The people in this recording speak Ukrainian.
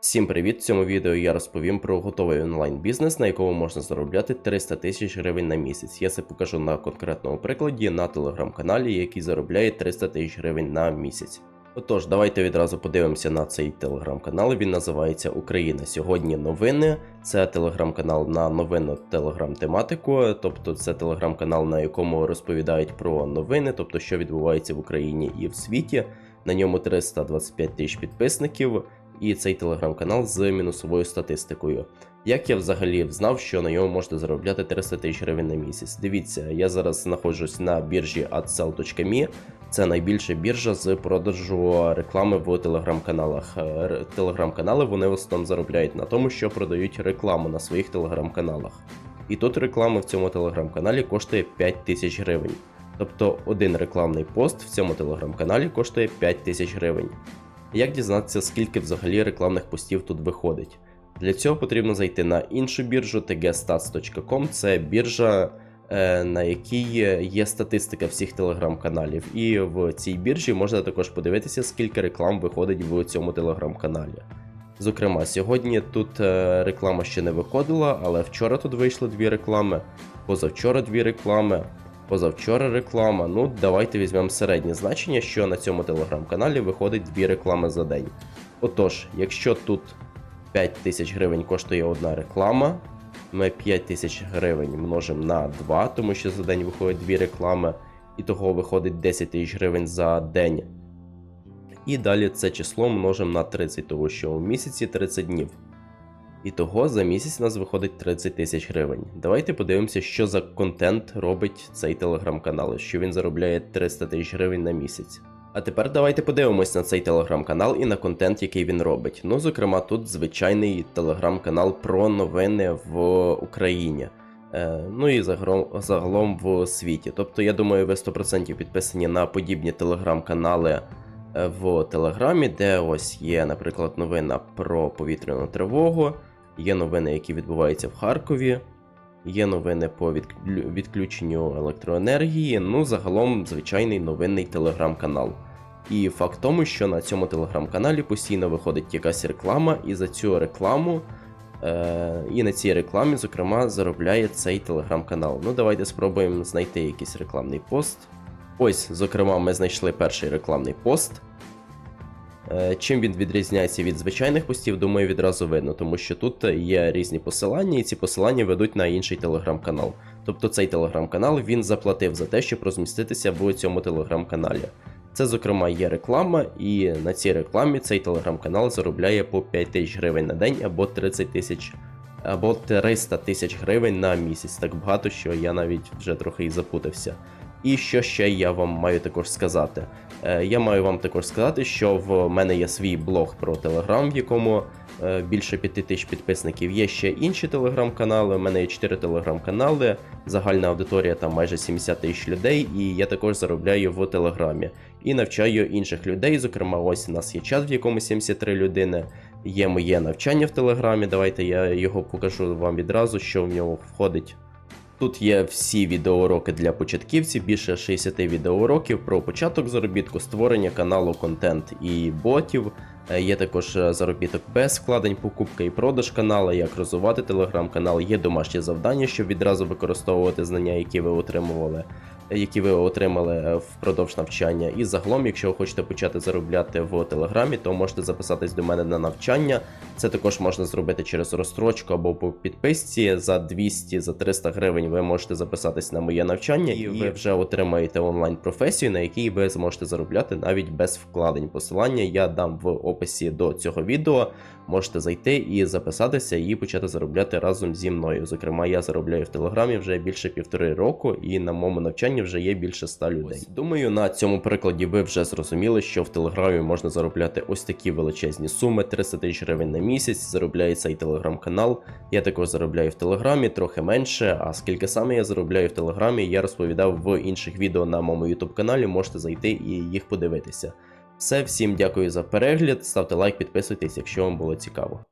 Всім привіт! В цьому відео я розповім про готовий онлайн-бізнес, на якому можна заробляти 300 тисяч гривень на місяць. Я це покажу на конкретному прикладі на телеграм-каналі, який заробляє 300 тисяч гривень на місяць. Отож, давайте відразу подивимося на цей телеграм-канал. Він називається Україна. Сьогодні новини. Це телеграм-канал на новинну телеграм-тематику, тобто це телеграм-канал, на якому розповідають про новини, тобто що відбувається в Україні і в світі. На ньому 325 тисяч підписників і цей телеграм-канал з мінусовою статистикою. Як я взагалі знав, що на ньому можна заробляти 300 тисяч гривень на місяць? Дивіться, я зараз знаходжусь на біржі adsell.me. Це найбільша біржа з продажу реклами в телеграм-каналах. Е, Телеграм-канали вони в основному заробляють на тому, що продають рекламу на своїх телеграм-каналах. І тут реклама в цьому телеграм-каналі коштує 5 тисяч гривень. Тобто один рекламний пост в цьому телеграм-каналі коштує 5 тисяч гривень. Як дізнатися, скільки взагалі рекламних постів тут виходить? Для цього потрібно зайти на іншу біржу tgstats.com. Це біржа, е, на якій є статистика всіх телеграм-каналів. І в цій біржі можна також подивитися, скільки реклам виходить в цьому телеграм-каналі. Зокрема, сьогодні тут е, реклама ще не виходила, але вчора тут вийшли дві реклами, позавчора дві реклами, позавчора реклама. Ну, давайте візьмемо середнє значення, що на цьому телеграм-каналі виходить дві реклами за день. Отож, якщо тут 5 тисяч гривень коштує одна реклама, ми 5 тисяч гривень множимо на 2, тому що за день виходить дві реклами, і того виходить 10 тисяч гривень за день. І далі це число множимо на 30, тому що у місяці 30 днів. І того за місяць нас виходить 30 тисяч гривень. Давайте подивимося, що за контент робить цей телеграм-канал, що він заробляє 300 тисяч гривень на місяць. А тепер давайте подивимось на цей телеграм-канал і на контент, який він робить. Ну, зокрема, тут звичайний телеграм-канал про новини в Україні. Е, ну і загалом в світі. Тобто, я думаю, ви 100% підписані на подібні телеграм-канали е, в Телеграмі, де ось є, наприклад, новина про повітряну тривогу, є новини, які відбуваються в Харкові, є новини по відключенню електроенергії. Ну, загалом, звичайний новинний телеграм-канал. І факт тому, що на цьому телеграм-каналі постійно виходить якась реклама, і за цю рекламу. Е, і на цій рекламі, зокрема, заробляє цей телеграм-канал. Ну, давайте спробуємо знайти якийсь рекламний пост. Ось, зокрема, ми знайшли перший рекламний пост. Е, Чим він відрізняється від звичайних постів, думаю, відразу видно, тому що тут є різні посилання, і ці посилання ведуть на інший телеграм-канал. Тобто цей телеграм-канал він заплатив за те, щоб розміститися в цьому телеграм-каналі. Це, зокрема, є реклама, і на цій рекламі цей телеграм-канал заробляє по 5 тисяч гривень на день або 30 тисяч або 300 тисяч гривень на місяць. Так багато, що я навіть вже трохи і запутався. І що ще я вам маю також сказати? Е, Я маю вам також сказати, що в мене є свій блог про Телеграм, в якому е, більше 5 тисяч підписників. Є ще інші телеграм-канали. У мене є 4 телеграм-канали, загальна аудиторія там майже 70 тисяч людей, і я також заробляю в Телеграмі і навчаю інших людей. Зокрема, ось у нас є чат, в якому 73 людини. Є моє навчання в Телеграмі. Давайте я його покажу вам відразу, що в нього входить. Тут є всі відеоуроки для початківців, більше 60 відеоуроків про початок заробітку, створення каналу, контент і ботів. Е, Є також е, заробіток без вкладень, покупка і продаж канала, як розвивати телеграм-канал, є домашні завдання, щоб відразу використовувати знання, які ви отримували, які ви отримали е, впродовж навчання. І загалом, якщо ви хочете почати заробляти в телеграмі, то можете записатись до мене на навчання. Це також можна зробити через розстрочку або по підписці за 200 за 300 гривень. Ви можете записатись на моє навчання, і ви вже отримаєте онлайн професію, на якій ви зможете заробляти навіть без вкладень. Посилання я дам в описі до цього відео. Можете зайти і записатися і почати заробляти разом зі мною. Зокрема, я заробляю в телеграмі вже більше півтори року, і на моєму навчанні вже є більше 100 людей. Думаю, на цьому прикладі ви вже зрозуміли, що в телеграмі можна заробляти ось такі величезні суми: 300 тисяч гривень на місяць. Заробляє цей телеграм-канал. Я також заробляю в телеграмі трохи менше. А скільки саме я заробляю в телеграмі, я розповідав в інших відео на моєму ютуб каналі. Можете зайти і їх подивитися. Все, всім дякую за перегляд. Ставте лайк, підписуйтесь, якщо вам було цікаво.